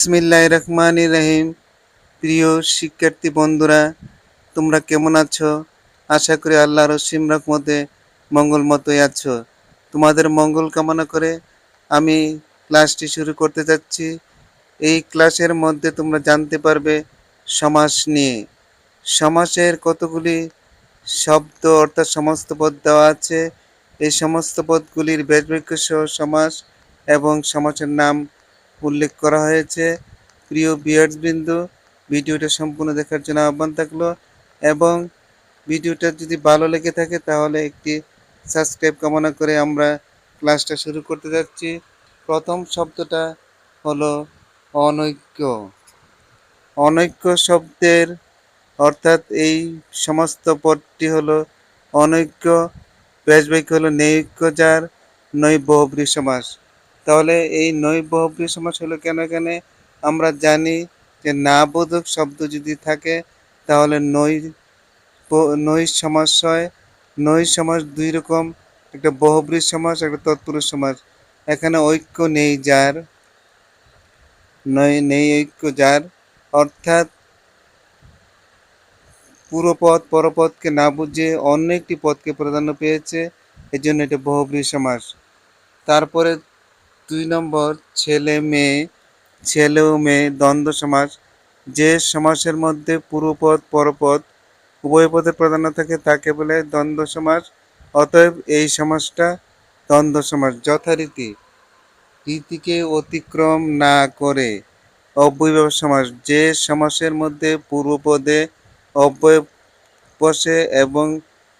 বিসমিল্লাহ রহমান রহিম। প্রিয় শিক্ষার্থী বন্ধুরা, তোমরা কেমন আছো? আশা করি আল্লাহ অসীম রহমতে মঙ্গল মতোই আছো। তোমাদের মঙ্গল কামনা করে আমি ক্লাসটি শুরু করতে যাচ্ছি। এই ক্লাসের মধ্যে তোমরা জানতে পারবে সমাস নিয়ে। সমাসের কতগুলি শব্দ অর্থাৎ সমস্ত পদ দেওয়া আছে। এই সমস্ত পদগুলির বেশবাক্য সহ সমাস এবং সমাসের নাম উল্লেখ করা হয়েছে। প্রিয় বিয়ার্সবৃন্দ ভিডিওটা সম্পূর্ণ দেখার জন্য আহ্বান থাকল এবং ভিডিওটা যদি ভালো লেগে থাকে তাহলে একটি সাবস্ক্রাইব কামনা করে আমরা ক্লাসটা শুরু করতে যাচ্ছি। প্রথম শব্দটা হলো অনৈক্য। অনৈক্য শব্দের অর্থাৎ এই সমস্ত পদটি হলো অনৈক্য বেশবাক্য হলো নৈক্য যার নৈ বহুব্রী সমাস। তাহলে এই নৈ বহুব্রী সমাস হলো কেন এখানে? আমরা জানি যে না বোধক শব্দ যদি থাকে, তাহলে নৈ নৈ সমাস হয়। নৈ সমাস দুই রকম, একটা বহুব্রী সমাস, একটা তৎপুরুষ সমাস। এখানে ঐক্য নেই যার নয় নেই ঐক্য যার। অর্থাৎ পুরো পদ পরপদকে না বুঝে অন্য একটি পদকে প্রাধান্য পেয়েছে এই জন্য এটা বহুব্রী সমাস। তারপরে দুই নম্বর, ছেলে মেয়ে, ছেলে ও মেয়ে, দ্বন্দ্ব সমাস যে সমাসের মধ্যে পূর্বপদ পরপদ উভয় পদের প্রাধান্য থাকে, তাকে বলে দ্বন্দ্ব সমাস অতএব এই সমাজটা দ্বন্দ্ব সমাজ, যথারীতি রীতিকে অতিক্রম না করে অব্যয় সমাস যে সমাসের মধ্যে পূর্বপদে অব্যয় বসে এবং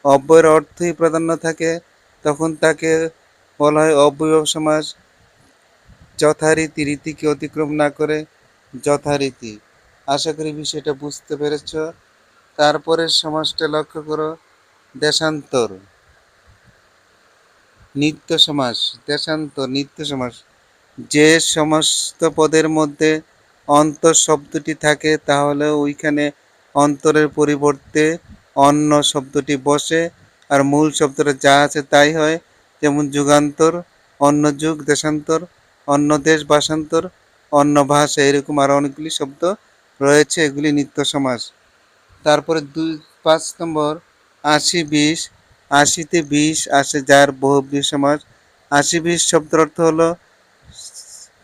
অব্যয়ের অর্থই প্রাধান্য থাকে, তখন তাকে বলা হয় অব্যয় সমাস যথারীতি রীতিকে অতিক্রম না করে যথারীতি। আশা করি বিষয়টা বুঝতে পেরেছ। তারপরে সমাজটা লক্ষ্য করো, দেশান্তর। নিত্য সমাস দেশান্তর, নিত্য সমাস যে সমস্ত পদের মধ্যে অন্তর শব্দটি থাকে, তাহলে ওইখানে অন্তরের পরিবর্তে অন্য শব্দটি বসে, আর মূল শব্দটা যা আছে তাই হয়, যেমন যুগান্তর, অন্য যুগ, দেশান্তর। অন্য দেশ ভাষান্তর, অন্য ভাষা, এরকম আরও অনেকগুলি শব্দ রয়েছে, এগুলি নিত্য সমাস তারপরে দুই, পাঁচ নম্বর, আশি বিশ, আশিতে বিশ আসে যার বহুব্রী সমাজ। আশি বিশ শব্দের অর্থ হলো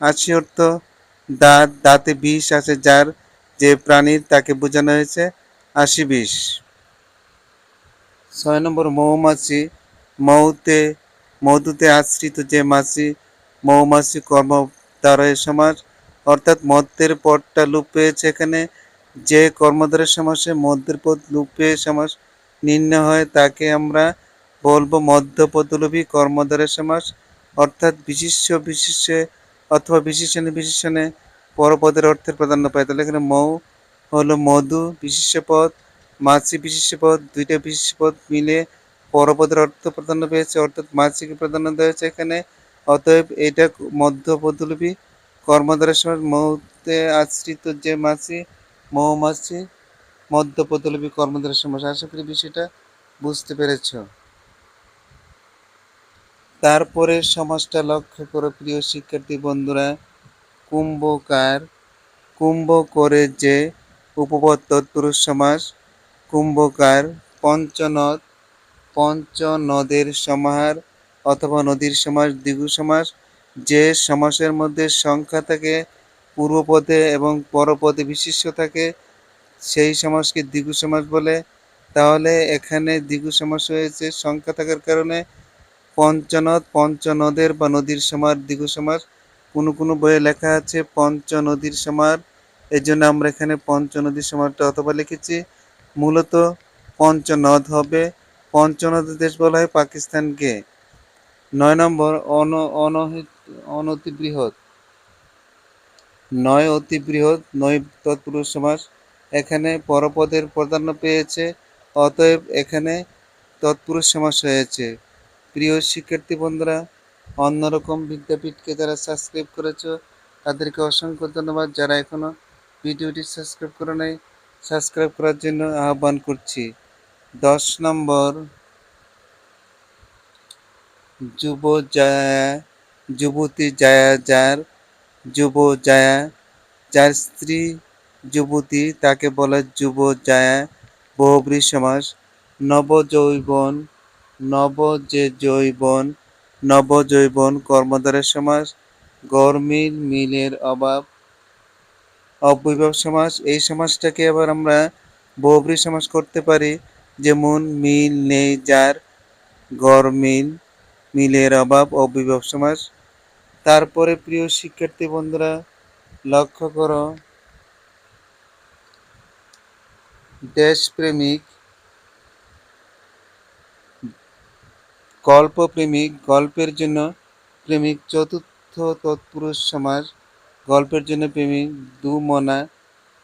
আশি অর্থ দাঁত, দাঁতে বিষ আছে যার যে প্রাণীর তাকে বোঝানো হয়েছে, আশি বিষ ছয় নম্বর, মৌমাছি। মৌতে মধুতে আশ্রিত যে মাছি মৌমাছি কর্ম দ্বারয়ের সমাজ অর্থাৎ মধ্যের পদটা লুপ পেয়েছে এখানে যে কর্মদ্বারের সমাসে মধ্যের পদ লুপ পেয়ে সমাস নির্ণয় হয়, তাকে আমরা বলব মধ্যপদলোভী কর্মদ্বারের সমাস অর্থাৎ বিশিষ্ট বিশেষে অথবা বিশেষণে বিশেষণে পরপদের অর্থের প্রাধান্য পায়। তাহলে এখানে মৌ হলো মধু বিশিষ্ট পদ, মাছি বিশিষ্ট পদ, দুইটা বিশিষ্ট পদ মিলে পরপদের অর্থ প্রাধান্য পেয়েছে, অর্থাৎ মাছিকে প্রাধান্য দেওয়া হয়েছে এখানে অতএব এটা মধ্যপদলোভী কর্মদ্বারের সময় মৌতে আশ্রিত যে মাছি মৌমাছি মধ্যপদলোভী কর্মদ্বারা সমস্যা আশা করি বিষয়টা বুঝতে পেরেছ। তারপরে সমাজটা লক্ষ্য করো, প্রিয় শিক্ষার্থী বন্ধুরা, কুম্ভকার। কুম্ভ করে যে উপপদ তৎপুরুষ সমাস, কুম্ভকার পঞ্চনদ, পঞ্চনদের সমাহার অথবা নদীর সমাস দ্বিগু সমাস, যে সমাসের মধ্যে সংখ্যা থাকে, পূর্বপদে এবং পরপদে বিশিষ্ট থাকে, সেই সমাসকে দ্বিগু সমাস বলে। তাহলে এখানে দ্বিগু সমাস হয়েছে, সংখ্যা থাকার কারণে পঞ্চনদ, পঞ্চনদের বা নদীর সমার দ্বিগু সমাস, কোনো কোনো বইয়ে লেখা আছে পঞ্চ নদীর সমার এই জন্য আমরা এখানে পঞ্চ নদীর সমারটা অথবা লিখেছি। মূলত পঞ্চনদ হবে পঞ্চনদ দেশ বলা হয় পাকিস্তানকে। নয় নম্বর, অন অনহিত অনতি বৃহৎ নয় অতি বৃহৎ নয় তৎপুরুষ সমাস। এখানে পরপদের প্রাধান্য পেয়েছে, অতএব এখানে তৎপুরুষ সমাস হয়েছে প্রিয় শিক্ষার্থী বন্ধুরা, অন্যরকম বিদ্যাপীঠকে যারা সাবস্ক্রাইব করেছ, তাদেরকে অসংখ্য ধন্যবাদ। যারা এখনও ভিডিওটি সাবস্ক্রাইব করে নাই সাবস্ক্রাইব করার জন্য আহ্বান করছি। দশ নম্বর যুব জায়া, যুবতী জায়া, যার যুব জায়া, যার স্ত্রী যুবতী, তাকে বলে যুব জায়া। বহুব্রী সমাস নবযৌবন নব যে যৌবন নবযৌবন কর্মধারের সমাস, গরমিল মিলের অভাব। অবৈভব সমাস, এই সমাসটাকে আবার আমরা বহুব্রী সমাস করতে পারি। যেমন মিল নেই যার, গরমিল মিলের অভাব অবিভব সমাস তারপরে প্রিয় শিক্ষার্থী বন্ধুরা, লক্ষ্য করো। দেশপ্রেমিক, গল্পপ্রেমিক, গল্পের জন্য প্রেমিক, চতুর্থ তৎপুরুষ সমাজ, গল্পের জন্য প্রেমিক দু মনা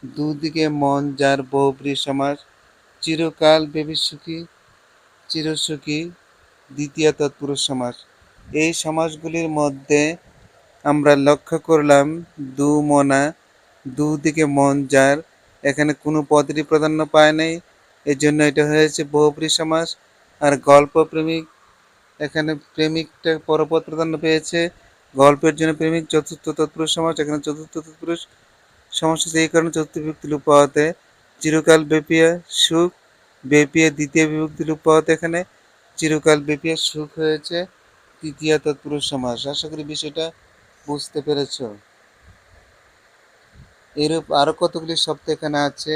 দুদিকে মন যার বহুব্রী সমাজ, চিরকাল বেবি সুখী, চিরসুখী। দ্বিতীয় তৎপুরুষ সমাস। এই সমাসগুলির মধ্যে আমরা লক্ষ্য করলাম দু মনা দুদিকে মন যার, এখানে কোনো পদেরই প্রাধান্য পায় নাই। এর জন্য এটা হয়েছে বহুব্রী সমাস। আর গল্প প্রেমিক, এখানে প্রেমিকটা পরপদ প্রাধান্য পেয়েছে। গল্পের জন্য প্রেমিক চতুর্থ তৎপুরুষ সমাস, এখানে চতুর্থ তৎপুরুষ সমাস এই কারণে চতুর্থ বিভক্তি লোপ পাওয়াতে। চিরকাল বেপিয়া সুখ বেপিয়া দ্বিতীয় বিভক্তি লোপ পাওয়াতে এখানে। চিরকাল বেপিয়া সুখ হয়েছে, তৃতীয় তৎপুরুষ সমাস। আশা করি বিষয়টা বুঝতে পেরেছ। এরূপ আরও কতগুলি শব্দ এখানে আছে?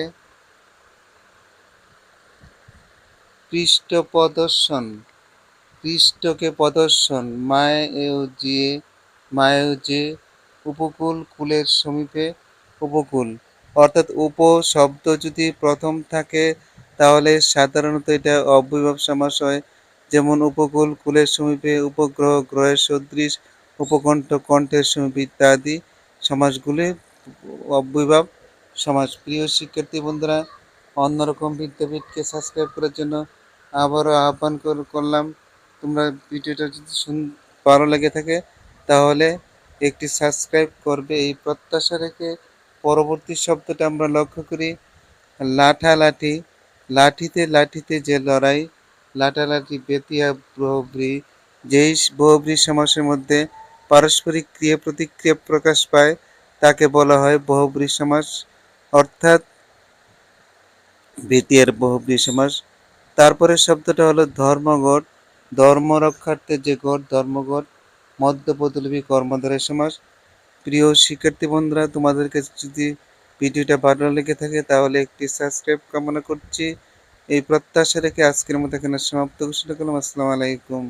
পৃষ্ঠ প্রদর্শন। পৃষ্ঠকে প্রদর্শন মায়েও যে মায়েও যে উপকূল, কুলের সমীপে উপকূল। অর্থাৎ উপ শব্দ যদি প্রথম থাকে, তাহলে সাধারণত এটা অব্যয়ভাব সমাস হয়। যেমন উপকূল, কুলের সমীপে উপগ্রহ, গ্রহের সদৃশ, উপকণ্ঠ, কণ্ঠের সমীপে ইত্যাদি সমাসগুলি অব্যয়ভাব সমাজ। প্রিয় শিক্ষার্থী বন্ধুরা, অন্যরকম বিদ্যাপীঠকে সাবস্ক্রাইব করার জন্য আবারও আহ্বান করলাম। তোমরা ভিডিওটা যদি ভালো লেগে থাকে, তাহলে একটি সাবস্ক্রাইব করবে। এই প্রত্যাশা রেখে পরবর্তী শব্দটা আমরা লক্ষ্য করি। লাঠা লাঠি, লাঠিতে লাঠিতে যে লড়াই লাঠালাঠি বেতিয়া বহুব্রী যেই বহুব্রী সমাসের মধ্যে পারস্পরিক ক্রিয়া প্রতিক্রিয়া প্রকাশ পায়, তাকে বলা হয় বহুব্রী সমাস। অর্থাৎ বেতিয়ার বহুব্রী সমাস। তারপরে শব্দটা হলো ধর্মঘট। ধর্ম রক্ষার্থে যে ঘট, ধর্মঘট মধ্যপদলবী কর্মধারের সমাস। প্রিয় শিক্ষার্থী বন্ধুরা, তোমাদের কাছে যদি ভিডিওটা ভালো লেগে থাকে, তাহলে একটি সাবস্ক্রাইব কামনা করছি। এই প্রত্যাশা রেখে আজকের মতো এখানে সমাপ্ত। ঘোষণা করলাম আসসালামু আলাইকুম।